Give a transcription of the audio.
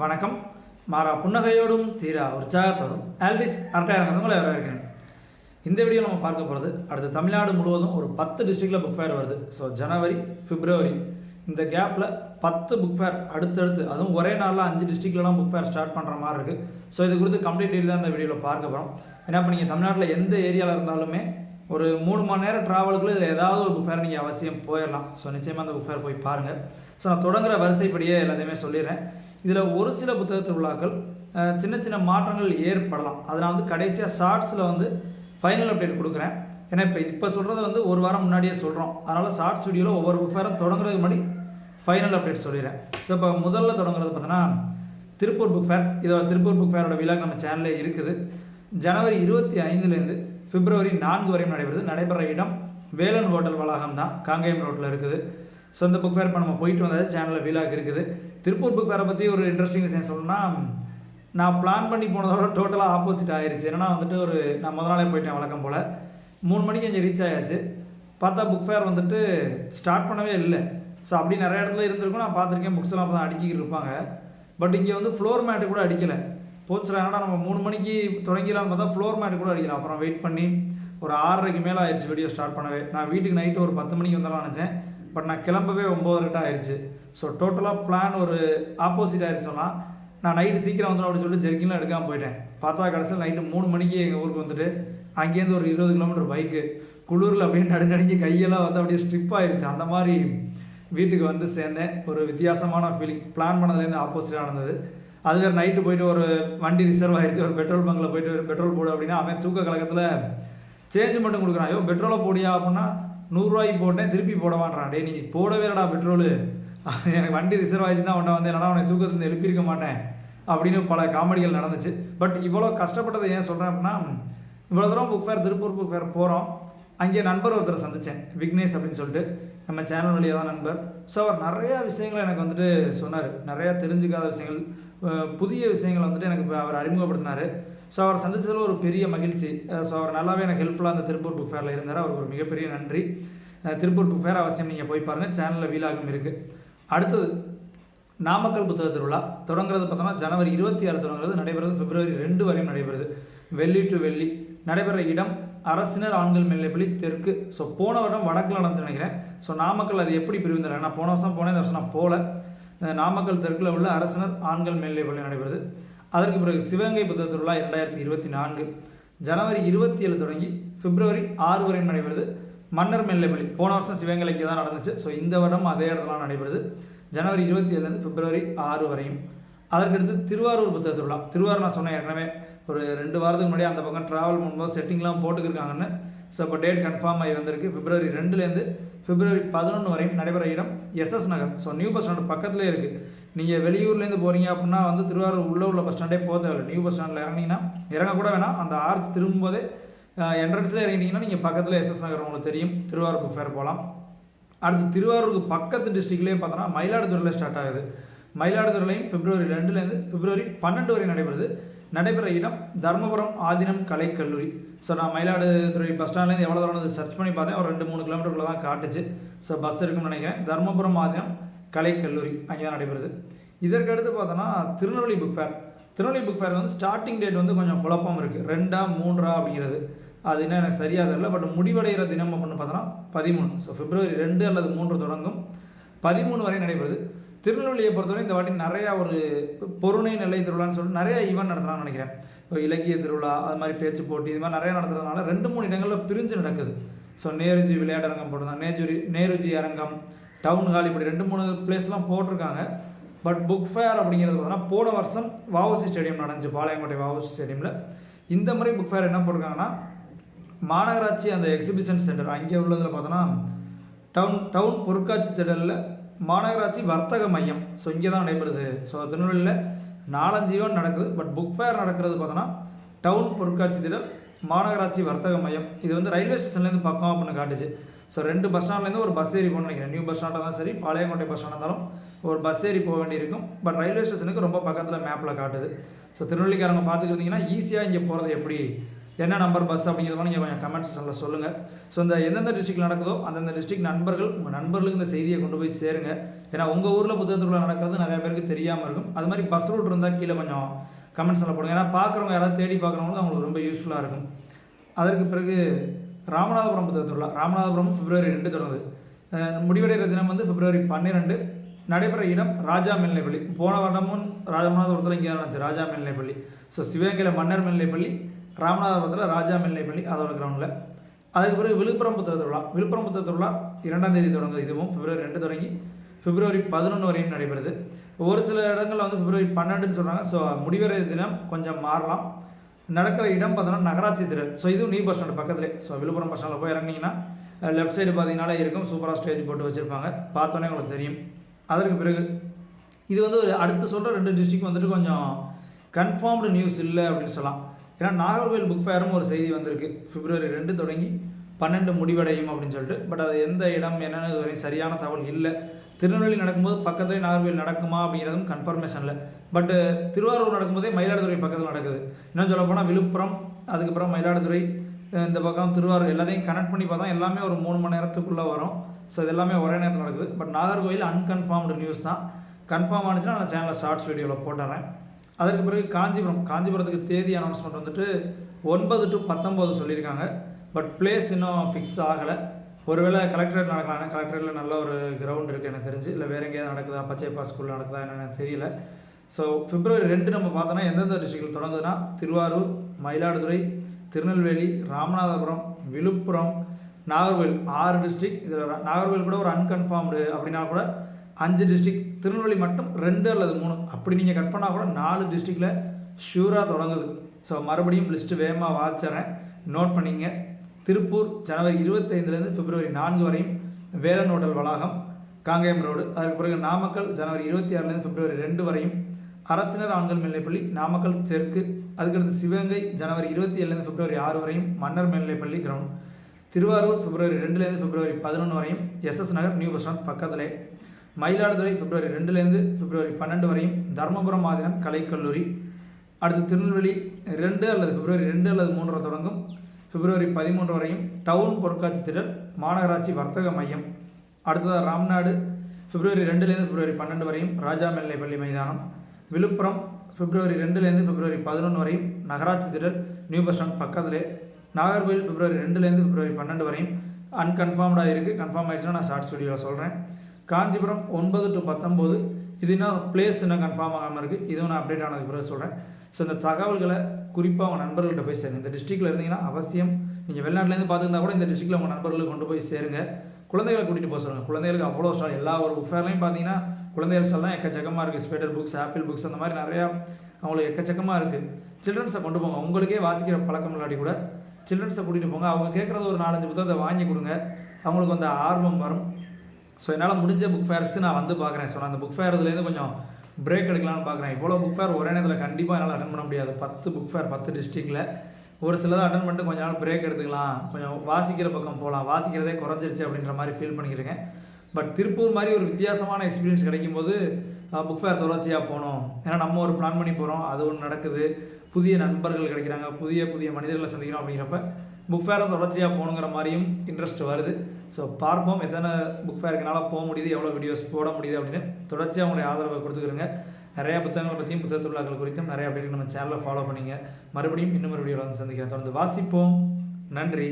வணக்கம். மாறா புன்னகையோடும் தீரா உற்சாகத்தோடும் ஆல்டிஸ் அரட்டையாளர்கள் உங்களை வரவேற்கிறேன் இந்த வீடியோ நம்ம பார்க்க போகிறது அடுத்து தமிழ்நாடு முழுவதும் ஒரு பத்து டிஸ்ட்ரிக்டில் புக் ஃபேர் வருது. ஸோ ஜனவரி பிப்ரவரி இந்த கேப்பில் பத்து புக் ஃபேர் அடுத்தடுத்து அதுவும் ஒரே நாளில் அஞ்சு டிஸ்ட்ரிக்ட்லாம் புக் ஃபேர் ஸ்டார்ட் பண்ணுற மாதிரி இருக்குது ஸோ இது குறித்து கம்ப்ளீட் டீல் தான் இந்த வீடியோவில் பார்க்க போகிறோம் ஏன்னா இப்போ நீங்கள் தமிழ்நாட்டில் எந்த ஏரியாவில் இருந்தாலுமே ஒரு மூணு மணி நேரம் ட்ராவலுக்குள்ள இதில் ஏதாவது ஒரு புக் ஃபேர் நீங்கள் அவசியம் போயிடலாம் ஸோ நிச்சயமாக அந்த புக் ஃபேர் போய் பாருங்கள் ஸோ நான் தொடங்குற வரிசைப்படியே எல்லாத்தையுமே சொல்லிடுறேன். இதில் ஒரு சில புத்தக திருவிழாக்கள் சின்ன சின்ன மாற்றங்கள் ஏற்படலாம். அதை நான் வந்து கடைசியாக ஷார்ட்ஸில் வந்து ஃபைனல் அப்டேட் கொடுக்குறேன். ஏன்னா இப்போ இப்போ சொல்கிறத வந்து ஒரு வாரம் முன்னாடியே சொல்கிறோம் அதனால் ஷார்ட்ஸ் வீடியோவில் ஒவ்வொரு புக் ஃபேரும் தொடங்குறதுக்கு முன்னாடி ஃபைனல் அப்டேட் சொல்லிடுறேன். ஸோ இப்போ முதல்ல தொடங்குறது பார்த்தோன்னா திருப்பூர் புக் ஃபேர் இதோட திருப்பூர் புக் ஃபேரோட விழா நம்ம சேனல்லே இருக்குது. ஜனவரி இருபத்தி ஐந்துலேருந்து பிப்ரவரி நான்கு வரையும் நடைபெறுது. நடைபெற இடம் வேலன் ஹோட்டல் வளாகம் தான் காங்கேயம் ரோட்டில் இருக்குது. ஸோ இந்த புக் ஃபேர் இப்போ நம்ம போயிட்டு வந்தது சேனலில் வீலாக் இருக்குது. திருப்பூர் புக் ஃபேரை பற்றி ஒரு இன்ட்ரெஸ்டிங் விஷயம் சொல்லணும்னா நான் பிளான் பண்ணி போனதோட டோட்டலாக ஆப்போசிட் ஆயிடுச்சு ஏன்னா வந்துட்டு ஒரு நான் முதல் நாளே போயிட்டேன் வழக்கம் போல். மூணு மணிக்கு இங்கே ரீச் ஆயாச்சு. பார்த்தா புக் ஃபேர் வந்துட்டு ஸ்டார்ட் பண்ணவே இல்லை. ஸோ அப்படி நிறைய இடத்துல இருந்திருக்கும். நான் பார்த்துருக்கேன். புக்ஸ் எல்லாம் அப்போ தான் அடிக்கிட்டு இருப்பாங்க. பட் இங்கே வந்து ஃப்ளோர் மேட்டு கூட அடிக்கலை. போச்சுடா என்னடா நம்ம மூணு மணிக்கு தொடங்கிடலாம்னு பார்த்தா ஃப்ளோர் மேட்டு கூட அடிக்கலாம் அப்புறம் வெயிட் பண்ணி ஒரு ஆறரைக்கு மேலே ஆயிடுச்சு வீடியோ ஸ்டார்ட் பண்ணவே. நான் வீட்டுக்கு நைட்டு ஒரு பத்து மணிக்கு வந்தாலும் நினச்சேன். பட் நான் கிளம்பவே ஒம்போதரைட்டா ஆயிடுச்சு ஸோ டோட்டலாக பிளான் ஒரு ஆப்போசிட் ஆகிடுச்சு சொன்னால் நான் நைட்டு சீக்கிரம் வந்துடும் அப்படின்னு சொல்லிட்டு ஜெர்க்கின்லாம் எடுக்காமல் போயிட்டேன். பார்த்தா கடைசியில் நைட்டு மூணு மணிக்கு எங்கள் ஊருக்கு வந்துட்டு அங்கேருந்து ஒரு இருபது கிலோமீட்டர் பைக்கு குளிரில் அப்படியே நடுநடுங்கி கையெல்லாம் வந்து அப்படியே ஸ்ட்ரிப் ஆயிடுச்சு அந்த மாதிரி வீட்டுக்கு வந்து சேர்ந்தேன். ஒரு வித்தியாசமான ஃபீலிங் பிளான் பண்ணதுலேருந்து ஆப்போசிட்டாக நடந்தது. அது வேறு நைட்டு போயிட்டு ஒரு வண்டி ரிசர்வ் ஆகிடுச்சு ஒரு பெட்ரோல் பங்கில் போயிட்டு பெட்ரோல் போடு அப்படின்னா அவன் தூக்க கழகத்தில் சேஞ்ச் மட்டும் கொடுக்குறான். ஐயோ பெட்ரோலை போடியா அப்படின்னா நூறுரூவாய்க்கு போட்டேன் திருப்பி போடவான்றான். டே நீ போடவே இல்லடா பெட்ரோலு எனக்கு வண்டி ரிசர்வ் ஆயிடுச்சுன்னா தான் வந்து என்னடா உன்னை தூக்கத்துலேருந்து எழுப்பியிருக்க மாட்டேன் அப்படின்னு பல காமெடிகள் நடந்துச்சு. பட் இவ்வளோ கஷ்டப்பட்டதை ஏன் சொல்கிறேன் அப்படின்னா இவ்வளோ தூரம் book fair Tiruppur book fair போகிறோம் அங்கே நண்பர் ஒருத்தரை சந்தித்தேன் விக்னேஷ் அப்படின்னு சொல்லிட்டு. நம்ம சேனல் வழியாக தான் நண்பர். ஸோ அவர் நிறையா விஷயங்களை எனக்கு வந்துட்டு சொன்னார். நிறையா தெரிஞ்சுக்காத விஷயங்கள் புதிய விஷயங்களை வந்துட்டு எனக்கு அவர் அறிமுகப்படுத்தினார். ஸோ அவர் சந்தித்ததில் ஒரு பெரிய மகிழ்ச்சி. ஸோ அவர் நல்லாவே எனக்கு ஹெல்ப்ஃபுல்லாக அந்த திருப்பூர் புக் ஃபேரில் இருந்தார். அவருக்கு ஒரு மிகப்பெரிய நன்றி. திருப்பூர் புக் ஃபேர் அவசியம் நீங்கள் போய் பாருங்கள் சேனலில் வீலாகும் இருக்குது அடுத்தது நாமக்கல் புத்தக திருவிழா. தொடங்குறது பார்த்தோம்னா ஜனவரி இருபத்தி ஆறு தொடங்குறது நடைபெறுறது பிப்ரவரி ரெண்டு வரையும் நடைபெறுது. வெள்ளி டு வெள்ளி. நடைபெற இடம் அரசினர் ஆண்கள் மேல்நிலைப்பள்ளி தெற்கு. ஸோ போன வருடம் வடக்கில் நடந்து நினைக்கிறேன். ஸோ நாமக்கல் அது எப்படி பிரிவுந்தல நான் போன வருஷம் போனேன் இந்த வருஷம் நான் போகல நாமக்கல் தெற்கில் உள்ள அரசினர் ஆண்கள் மேல்நிலைப்பள்ளி நடைபெறுது. அதற்கு பிறகு சிவகங்கை புத்தக திருவிழா இரண்டாயிரத்தி இருபத்தி நான்கு. ஜனவரி இருபத்தி ஏழு தொடங்கி பிப்ரவரி ஆறு வரை நடைபெறுது. மன்னர் மேல்நிலைப்பள்ளி. போன வருஷம் சிவகங்கைக்கு தான் நடந்துச்சு. ஸோ இந்த வருடம் அதே இடத்துல நடைபெறுது. ஜனவரி இருபத்தி ஏழுலேருந்து பிப்ரவரி ஆறு வரையும். அதற்கடுத்து திருவாரூர் புத்தக திருவிழா. திருவாரூர் நான் சொன்னேன் ஏற்கனவே ஒரு ரெண்டு வாரத்துக்கு முன்னாடி அந்த பக்கம் ட்ராவல் பண்ணும்போது செட்டிங்லாம் போட்டுக்கிருக்காங்கன்னு. ஸோ இப்போ டேட் கன்ஃபார்ம் ஆகி வந்திருக்கு. பிப்ரவரி ரெண்டுலேருந்து பிப்ரவரி பதினொன்று வரையும் நடைபெற இடம் SS Nagar. So new bus stand பக்கத்துலேயே இருக்குது நீங்கள் வெளியூர்லேருந்து போகிறீங்க அப்படின்னா வந்து திருவாரூர் உள்ள உள்ள பஸ் ஸ்டாண்டே போக தேவையில்லை. நியூ பஸ் ஸ்டாண்டில் இறங்கினீங்கன்னா இறங்க கூட வேணாம். அந்த ஆர்ச் திரும்பும்போதே என்ட்ரன்ஸில் இறங்கிட்டிங்கன்னா நீங்கள் பக்கத்தில் எஸ்எஸ் நகர் உங்களுக்கு தெரியும். திருவாரூர் புக் ஃபேர் போகலாம் அடுத்து திருவாரூருக்கு பக்கத்து டிஸ்ட்ரிக்ட்லேயே பார்த்தோன்னா மயிலாடுதுறையில் ஸ்டார்ட் ஆகுது. மயிலாடுதுறையிலையும் பிப்ரவரி ரெண்டுலேருந்து பிப்ரவரி பன்னெண்டு வரை நடைபெறுது. நடைபெற இடம் தர்மபுரம் ஆதினம் கலைக்கல்லூரி. ஸோ நான் மயிலாடுதுறை பஸ் ஸ்டாண்ட்லேருந்து எவ்வளோ தூரம் சர்ச் பண்ணி பார்த்தேன். ஒரு ரெண்டு மூணு கிலோமீட்டருக்குள்ள தான் காட்டுச்சு. ஸோ பஸ் இருக்குன்னு நினைக்கிறேன். தர்மபுரம் ஆதினம் கலைக்கல்லூரி அங்கே தான் நடைபெறுது. இதற்கு அடுத்து பார்த்தோன்னா Tirunelveli book fair Tirunelveli book fair வந்து ஸ்டார்டிங் டேட் வந்து கொஞ்சம் குழப்பம் இருக்குது ரெண்டா மூன்றா அப்படிங்கிறது. அது என்ன எனக்கு சரியாக தெரியல. பட் முடிவடைகிற தினம் அப்படின்னு பார்த்தோன்னா பதிமூணு. ஸோ பிப்ரவரி ரெண்டு அல்லது மூன்று தொடங்கும். பதிமூணு வரை நடைபெறுது. திருநெல்வேலியை பொறுத்தவரை இந்த வாட்டி நிறையா ஒரு பொருணை நிலை திருவிழான்னு சொல்லிட்டு நிறைய ஈவெண்ட் நடத்துகிறான்னு நினைக்கிறேன். இப்போ இலக்கிய திருவிழா அது மாதிரி பேச்சு போட்டி இது மாதிரி நிறையா நடத்துறதுனால ரெண்டு மூணு இடங்களில் பிரிஞ்சு நடக்குது. ஸோ நேருஜி விளையாட்டரங்கம் போட்டிருந்தாங்க. நேஜுரி நேருஜி அரங்கம் டவுன் ஹால் இப்படி ரெண்டு மூணு பிளேஸ்லாம் போட்டிருக்காங்க. பட் புக் ஃபேர் அப்படிங்கிறது பார்த்தோன்னா போன வருஷம் வாவுசி ஸ்டேடியம் நடந்துச்சு. பாளையங்கோட்டை வாவுசி ஸ்டேடியமில். இந்த முறை புக் ஃபேர் என்ன போட்டிருக்காங்கன்னா மாநகராட்சி அந்த எக்ஸிபிஷன் சென்டர் அங்கே உள்ளதில் பார்த்தோன்னா டவுன் டவுன் பொருட்காட்சி திடலில் மாநகராட்சி வர்த்தக மையம். ஸோ இங்கே தான் நடைபெறுது. ஸோ திருநெல்வேலியில் நாலஞ்சு ஈவெண்ட் நடக்குது. பட் புக் ஃபேர் நடக்கிறது பார்த்தோன்னா டவுன் பொருட்காட்சி திடல் மாநகராட்சி வர்த்தக மையம். இது வந்து ரயில்வே ஸ்டேஷன்லேருந்து பக்கம் அப்படின்னு காட்டுச்சு. ஸோ ரெண்டு பஸ் ஸ்டாண்ட்லேருந்து ஒரு பஸ் ஏறி போகணும்னு நினைக்கிறேன். நியூ பஸ் ஸ்டாண்டாக தான் சரி பாளையங்கோட்டை பஸ் ஸ்டாண்டாக இருந்தாலும் ஒரு பஸ் ஏறி போக வேண்டியிருக்கும். பட் ரயில்வே ஸ்டேஷனுக்கு ரொம்ப பக்கத்தில் மேப்பில் காட்டுது. ஸோ திருநெல்வேலிக்காரங்க பார்த்துக்கிட்டிங்கன்னா ஈஸியாக இங்கே போகிறது எப்படி? என்ன நம்பர் பஸ் அப்படிங்கிறத நீங்கள் கொஞ்சம் கமெண்ட் செக்ஷனில் சொல்லுங்கள் ஸோ இந்த எந்தெந்த டிஸ்ட்ரிக்ட் நடக்குதோ அந்தந்த டிஸ்ட்ரிக்ட் நண்பர்கள் உங்கள் நண்பர்களுக்கு இந்த செய்தியை கொண்டு போய் சேருங்க. ஏன்னா உங்கள் ஊரில் புத்தக நடக்கிறது நிறைய பேருக்கு தெரியாமல் இருக்கும். அது மாதிரி பஸ் ரூட் இருந்தால் கீழே கொஞ்சம் கமெண்ட்ஸில் போடுங்க. ஏன்னா பார்க்குறவங்க யாராவது தேடி பார்க்குறவங்களுக்கு அவங்களுக்கு ரொம்ப யூஸ்ஃபுல்லாக இருக்கும். அதற்கு பிறகு ராமநாதபுரம் புத்தக திருவிழா ராமநாதபுரம் பிப்ரவரி ரெண்டு தொடங்குது. முடிவடைகிற தினம் வந்து பிப்ரவரி பன்னிரெண்டு. நடைபெற இடம் ராஜா மேல்நிலைப்பள்ளி போன வருடமும் ராமநாதபுரத்தில் இங்கே நடந்துச்சு ராஜா மேல்நிலைப்பள்ளி ஸோ சிவகங்கையில் மன்னர் மேல்நிலைப்பள்ளி ராமநாதபுரத்தில் ராஜா மேல்நிலைப்பள்ளி அதோட கிரவுண்டில் அதுக்கு பிறகு விழுப்புரம் புத்தக திருவிழா. விழுப்புரம் புத்தக திருவிழா இரண்டாம் தேதி தொடங்குது. இதுவும் பிப்ரவரி ரெண்டு தொடங்கி பிப்ரவரி பதினொன்று வரையும் நடைபெறுது. ஒரு சில இடங்களில் வந்து பிப்ரவரி பன்னெண்டுன்னு சொல்கிறாங்க ஸோ முடிவரை தினம் கொஞ்சம் மாறலாம். நடக்கிற இடம் பார்த்தோன்னா நகராட்சி திடல். ஸோ இதுவும் நியூ பஸ் ஸ்டாண்ட் பக்கத்துலேயே ஸோ விழுப்புரம் பஸ் ஸ்டாண்டில் போய் இறங்கினீங்கன்னா லெஃப்ட் சைடு பார்த்தீங்கனாலே இருக்கும். சூப்பராக ஸ்டேஜ் போட்டு வச்சுருப்பாங்க. பார்த்தோன்னே உங்களுக்கு தெரியும். அதற்கு பிறகு இது வந்து ஒரு அடுத்து சொல்கிற ரெண்டு டிஸ்ட்ரிக் வந்துட்டு கொஞ்சம் கன்ஃபார்ம்டு நியூஸ் இல்லை அப்படின்னு சொல்லலாம். ஏன்னா நாகர்கோவில் புக் ஃபேரும் ஒரு செய்தி வந்திருக்கு. பிப்ரவரி ரெண்டு தொடங்கி பன்னெண்டு முடிவடையும் அப்படின்னு சொல்லிட்டு. பட் அது எந்த இடம் என்னென்னு இதுவரை சரியான தகவல் இல்லை. திருநெல்வேலி நடக்கும்போது பக்கத்துலேயே நாகர்கோவில் நடக்குமா அப்படிங்கிறதும் கன்ஃபர்மேஷன் இல்லை. பட் திருவாரூர் நடக்கும்போதே மயிலாடுதுறை பக்கத்தில் நடக்குது. இன்னும் சொல்ல போனால் விழுப்புரம் அதுக்கப்புறம் மயிலாடுதுறை இந்த பக்கம் திருவாரூர் எல்லாத்தையும் கனெக்ட் பண்ணி பார்த்தா எல்லாமே ஒரு மூணு மணி நேரத்துக்குள்ளே வரும். ஸோ இது எல்லாமே ஒரே நேரத்தில் நடக்குது. பட் நாகர்கோவில் அன்கன்ஃபார்ம்டு நியூஸ் தான். கன்ஃபார்ம் ஆனிச்சுன்னா நான் சேனலில் ஷார்ட்ஸ் வீடியோவில் போட்டுறேன். அதற்கு பிறகு காஞ்சிபுரம் காஞ்சிபுரத்துக்கு தேதி அனௌன்ஸ்மெண்ட் வந்துட்டு ஒன்பது டு பத்தொம்போது சொல்லியிருக்காங்க. பட் பிளேஸ் இன்னும் ஃபிக்ஸ் ஆகலை. ஒருவேளை கலெக்டரேட் நடக்கலாம். கலெக்டரேட்டில் நல்ல ஒரு கிரவுண்ட் இருக்குது எனக்கு தெரிஞ்சு. இல்லை வேறு எங்கேயாவது நடக்குதா? பச்சைப்பா ஸ்கூலில் நடக்குதா? என்னென்னு தெரியல. ஸோ பிப்ரவரி ரெண்டு நம்ம பார்த்தோன்னா எந்தெந்த டிஸ்ட்ரிக்டில் தொடங்குதுன்னா திருவாரூர் மயிலாடுதுறை திருநெல்வேலி ராமநாதபுரம் விழுப்புரம் நாகர்கோவில். ஆறு டிஸ்ட்ரிக்ட் இதில் நாகர்கோவில் கூட ஒரு அன்கன்ஃபார்ம்டு அப்படின்னா கூட அஞ்சு டிஸ்ட்ரிக் திருநெல்வேலி மட்டும் ரெண்டு அல்லது மூணு. அப்படி நீங்கள் கட் பண்ணால் கூட நாலு டிஸ்ட்ரிக்டில் ஷூராக தொடங்குது. ஸோ மறுபடியும் லிஸ்ட்டு வேகமாக வாச்சிட்றேன் நோட் பண்ணிங்க திருப்பூர் ஜனவரி இருபத்தைந்துலேருந்து பிப்ரவரி நான்கு வரையும் வேலன் ஹோட்டல் வளாகம் காங்கேயம் ரோடு. அதற்கு பிறகு நாமக்கல் ஜனவரி இருபத்தி ஆறுலேருந்து பிப்ரவரி ரெண்டு வரையும் அரசினர் ஆண்கள் மேல்நிலைப்பள்ளி நாமக்கல் தெற்கு. அதுக்கடுத்து சிவகங்கை ஜனவரி இருபத்தி ஏழுலேருந்து பிப்ரவரி ஆறு வரையும் மன்னர் மேல்நிலைப்பள்ளி கிரவுண்ட் திருவாரூர் பிப்ரவரி ரெண்டுலேருந்து பிப்ரவரி பதினொன்று வரையும் SS Nagar new bus stand பக்கத்திலே. மயிலாடுதுறை பிப்ரவரி ரெண்டுலேருந்து பிப்ரவரி பன்னெண்டு வரையும் தர்மபுரம் மாதினம் கலைக்கல்லூரி. அடுத்து திருநெல்வேலி ரெண்டு அல்லது பிப்ரவரி ரெண்டு அல்லது மூன்று தொடங்கும். பிப்ரவரி பதிமூன்று வரையும் டவுன் பொருட்காட்சி திடல் மாநகராட்சி வர்த்தக மையம். அடுத்ததாக ராம்நாடு பிப்ரவரி ரெண்டுலேருந்து பிப்ரவரி பன்னெண்டு வரையும் ராஜா மேல்நிலைப்பள்ளி மைதானம். விழுப்புரம் பிப்ரவரி ரெண்டுலேருந்து பிப்ரவரி பதினொன்று வரையும் நகராட்சி திடல் நியூ பஸ் ஸ்டாண்ட் பக்கத்திலே. நாகர்கோவில் பிப்ரவரி ரெண்டுலேருந்து பிப்ரவரி பன்னெண்டு வரையும் அன்கன்ஃபார்ம்டாக இருக்குது கன்ஃபார்ம் ஆயிடுச்சுன்னா நான் ஷார்ட் ஸ்டுடியோவில் சொல்கிறேன் காஞ்சிபுரம் ஒன்பது டு பத்தொம்போது இது இன்னும் பிளேஸ் இன்னும் கன்ஃபார்ம் ஆகாமல் இருக்குது இதுவும் நான் அப்டேட் ஆனதுக்கு பிறகு சொல்கிறேன் ஸோ இந்த தகவல்களை குறிப்பாக உங்கள் நண்பர்கள்ட்ட போய் சேருங்க. இந்த டிஸ்ட்ரிக்டில் இருந்தீங்கன்னா அவசியம் நீங்கள் வெளிநாட்டிலேருந்து பார்த்துருந்தா கூட இந்த டிஸ்ட்ரிக்டில் உங்கள் நண்பர்களுக்கு கொண்டு போய் சேருங்க. குழந்தைகளை கூட்டிகிட்டு போக சொல்லுங்கள் குழந்தைகளுக்கு அவ்வளோ ஸ்டால் எல்லா ஒரு புக் ஃபேர்லையும் பார்த்தீங்கன்னா குழந்தைகள் ஸ்டால் எக்கச்சக்கமாக இருக்குது ஸ்பெட்டர் புக்ஸ் ஆப்பிள் புக்ஸ் அந்த மாதிரி நிறையா அவங்களுக்கு எக்கச்சக்கமாக இருக்குது சில்ட்ரன்ஸை கொண்டு போங்க. உங்களுக்கே வாசிக்கிற பழக்கம் இல்லாட்டி கூட சில்ட்ரன்ஸை கூட்டிகிட்டு போங்க. அவங்க கேட்குறது ஒரு நாலஞ்சு புத்தகத்தை வாங்கி கொடுங்க. அவங்களுக்கு அந்த ஆர்வம் வரும். ஸோ என்னால் முடிஞ்ச புக் ஃபேர்ஸ் நான் வந்து பார்க்குறேன். ஸோ நான் அந்த புக் ஃபேர் இதுலேருந்து கொஞ்சம் பிரேக் எடுக்கலாம்னு பார்க்குறேன். இவ்வளோ புக் ஃபேர் ஒரே நேரத்தில் கண்டிப்பாக என்னால் அட்டன் பண்ண முடியாது. பத்து புக் ஃபேர் பத்து டிஸ்ட்ரிக்டில் ஒரு சிலதை அட்டன் பண்ணிட்டு கொஞ்ச நாள் பிரேக் எடுத்துக்கலாம். கொஞ்சம் வாசிக்கிற பக்கம் போகலாம் வாசிக்கிறதே குறைஞ்சிருச்சு அப்படின்ற மாதிரி ஃபீல் பண்ணிக்கிறேன் பட் திருப்பூர் மாதிரி ஒரு வித்தியாசமான எக்ஸ்பீரியன்ஸ் கிடைக்கும் போது புக் ஃபேர் தொடர்ச்சியாக போகணும். ஏன்னா நம்ம ஒரு பிளான் பண்ணி போகிறோம் அது ஒன்று நடக்குது. புதிய நண்பர்கள் கிடைக்கிறாங்க புதிய புதிய மனிதர்களை சந்திக்கிறோம் அப்படிங்கிறப்ப புக் ஃபேரை தொடர்ச்சியாக போகணுங்கிற மாதிரியும் இன்ட்ரெஸ்ட் வருது. ஸோ பார்ப்போம் எத்தனை புக் ஃபேருக்குனால போக முடியுது எவ்வளோ வீடியோஸ் போட முடியுது அப்படின்னு தொடர்ச்சியாக உங்களுடைய ஆதரவை கொடுத்துக்கிறோங்க. நிறையா புத்தகங்கள் பற்றியும் புத்தக திருவிழாக்கள் குறித்தும் நிறைய அப்டேட் நம்ம சேனலை ஃபாலோ பண்ணிங்க. மறுபடியும் இன்னும் ஒரு வீடியோவில் வந்து சந்திக்கிறேன். தொடர்ந்து வாசிப்போம். நன்றி.